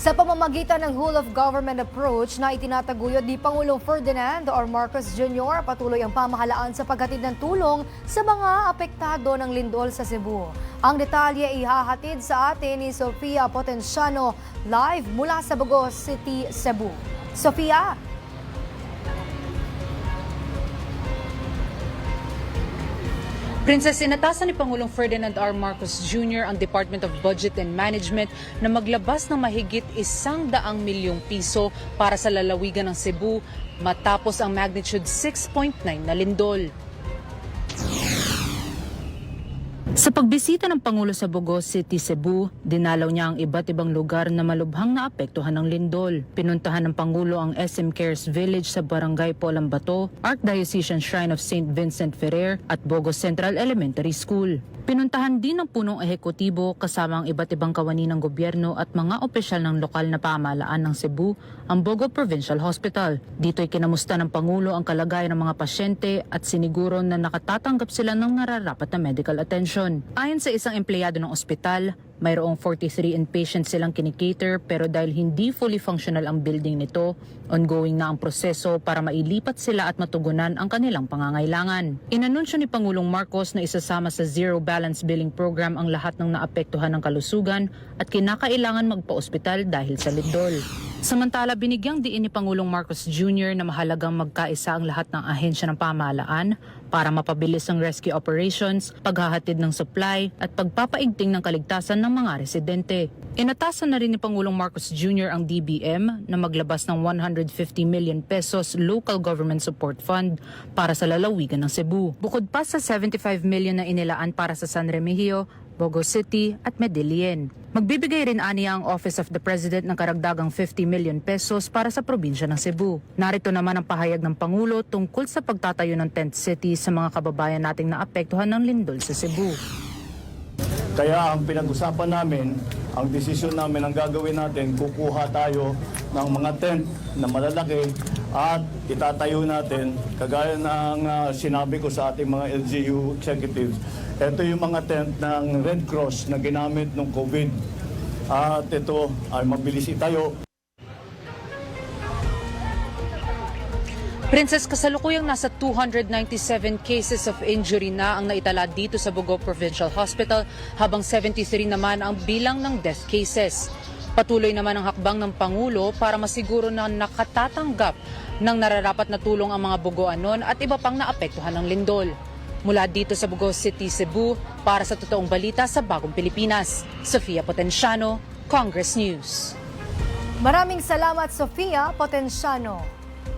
Sa pamamagitan ng whole of government approach na itinataguyod ni Pangulong Ferdinand or Marcos Jr., patuloy ang pamahalaan sa paghatid ng tulong sa mga apektado ng lindol sa Cebu. Ang detalye ihahatid sa atin ni Sofia Potenciano live mula sa Bogos City, Cebu. Sofia, Princess, inatasan ni Pangulong Ferdinand R. Marcos Jr. ang Department of Budget and Management na maglabas ng mahigit isang daang milyong piso para sa lalawigan ng Cebu matapos ang magnitude 6.9 na lindol. Sa pagbisita ng Pangulo sa Bogos City, Cebu, dinalaw niya ang iba't ibang lugar na malubhang naapektuhan ng lindol. Pinuntahan ng Pangulo ang SM Cares Village sa Barangay Polambato, Archdiocesan Shrine of St. Vincent Ferrer at Bogos Central Elementary School. Pinuntahan din ng punong ehekutibo kasama ang iba't ibang kawani ng gobyerno at mga opisyal ng lokal na pamahalaan ng Cebu ang Bogo Provincial Hospital. Dito'y kinamusta ng Pangulo ang kalagayan ng mga pasyente at siniguro na nakatatanggap sila ng nararapat na medical attention. Ayon sa isang empleyado ng ospital, mayroong 43 inpatients silang kinikater pero dahil hindi fully functional ang building nito, ongoing na ang proseso para mailipat sila at matugunan ang kanilang pangangailangan. Inanunsyo ni Pangulong Marcos na isasama sa Zero Balance Billing Program ang lahat ng naapektuhan ng kalusugan at kinakailangan magpa-ospital dahil sa lindol. Samantala, binigyang diin ni Pangulong Marcos Jr. na mahalagang magkaisa ang lahat ng ahensya ng pamahalaan para mapabilis ang rescue operations, paghahatid ng supply at pagpapaigting ng kaligtasan ng mga residente. Inatasan na rin ni Pangulong Marcos Jr. ang DBM na maglabas ng 150 million pesos local government support fund para sa lalawigan ng Cebu. Bukod pa sa 75 million na inilaan para sa San Remigio, Bogo City at Medellin. Magbibigay rin aniya ang Office of the President ng karagdagang 50 million pesos para sa probinsya ng Cebu. Narito naman ang pahayag ng Pangulo tungkol sa pagtatayo ng tent city sa mga kababayan nating naapektuhan ng lindol sa Cebu. Kaya ang pinag-usapan namin, ang desisyon namin, ang gagawin natin, kukuha tayo ng mga tent na malalaki at itatayo natin, kagaya ng ah, sinabi ko sa ating mga LGU executives, ito yung mga tent ng Red Cross na ginamit ng COVID. At ito ay mabilis itayo. Princess, kasalukuyang nasa 297 cases of injury na ang naitala dito sa Bogo Provincial Hospital habang 73 naman ang bilang ng death cases. Patuloy naman ang hakbang ng Pangulo para masiguro na nakatatanggap ng nararapat na tulong ang mga Bugoanon at iba pang naapektuhan ng lindol. Mula dito sa Bugos City, Cebu, para sa totoong balita sa Bagong Pilipinas, Sofia Potenciano, Congress News. maraming salamat Sofia Potenciano.